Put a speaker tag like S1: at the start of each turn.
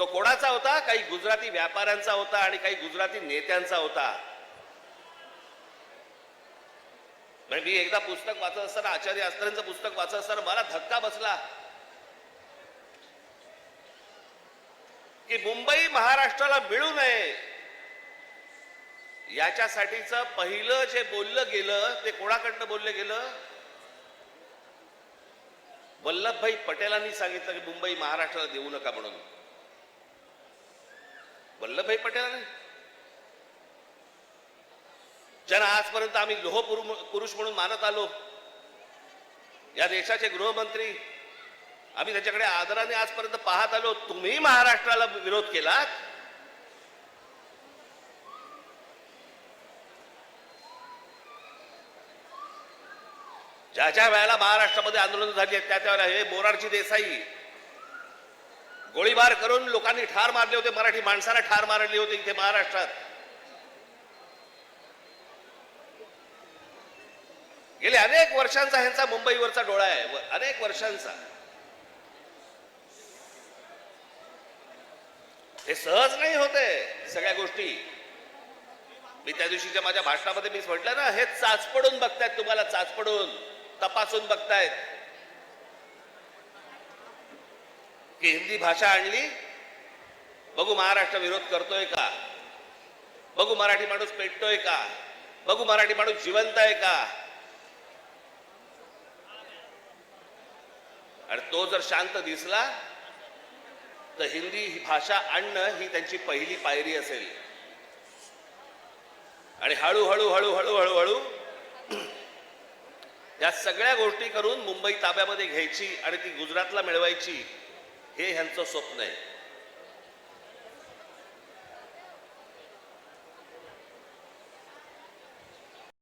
S1: तो कोणाचा होता? काही गुजराती व्यापाऱ्यांचा होता आणि काही गुजराती नेत्यांचा होता. म्हणजे मी एकदा पुस्तक वाचत असताना आचार्य अस्त्रांचं पुस्तक वाचत असताना मला धक्का बसला. की मुंबई महाराष्ट्राला मिळू नये. याच्यासाठीच पहिलं जे बोललं गेलं ते कोणाकडनं बोललं गेलं? वल्लभभाई पटेलांनी सांगितलं की मुंबई महाराष्ट्राला देऊ नका म्हणून. वल्लभभाई पटेलांनी ज्यांना आजपर्यंत आम्ही लोह पुरुष म्हणून मानत आलो या देशाचे गृहमंत्री आम्ही त्याच्याकडे आदराने आजपर्यंत पाहत आलो तुम्ही महाराष्ट्राला विरोध केलात? ज्या ज्या वेळेला महाराष्ट्रामध्ये आंदोलन झाली आहेत त्या त्या वेळेला हे मोरारजी देसाई गोळीबार करून लोकांनी ठार मारले होते मराठी माणसाला ठार मारले होते इथे महाराष्ट्रात. गेले अनेक वर्षांचा ह्यांचा मुंबईवरचा डोळा आहे अनेक वर्षांचा. हे सहज नाही होते सगळ्या गोष्टी. मी त्या दिवशीच्या माझ्या भाषणामध्ये मी म्हटलं ना हे चाचपडून बघतायत तुम्हाला चाचपडून तपासून बघतायत. की हिंदी भाषा आणली? बघू महाराष्ट्र विरोध करतोय का? बघू मराठी माणूस पेटतोय का? बघू मराठी माणूस जिवंत आहे का? आणि तो जर शांत दिसला तर हिंदी ही भाषा आणणं ही त्यांची पहिली पायरी असेल. आणि हळूहळू हळूहळू हळूहळू या सगळ्या गोष्टी करून मुंबई ताब्यामध्ये घ्यायची आणि ती गुजरातला मिळवायची. हे ह्यांचं स्वप्न आहे.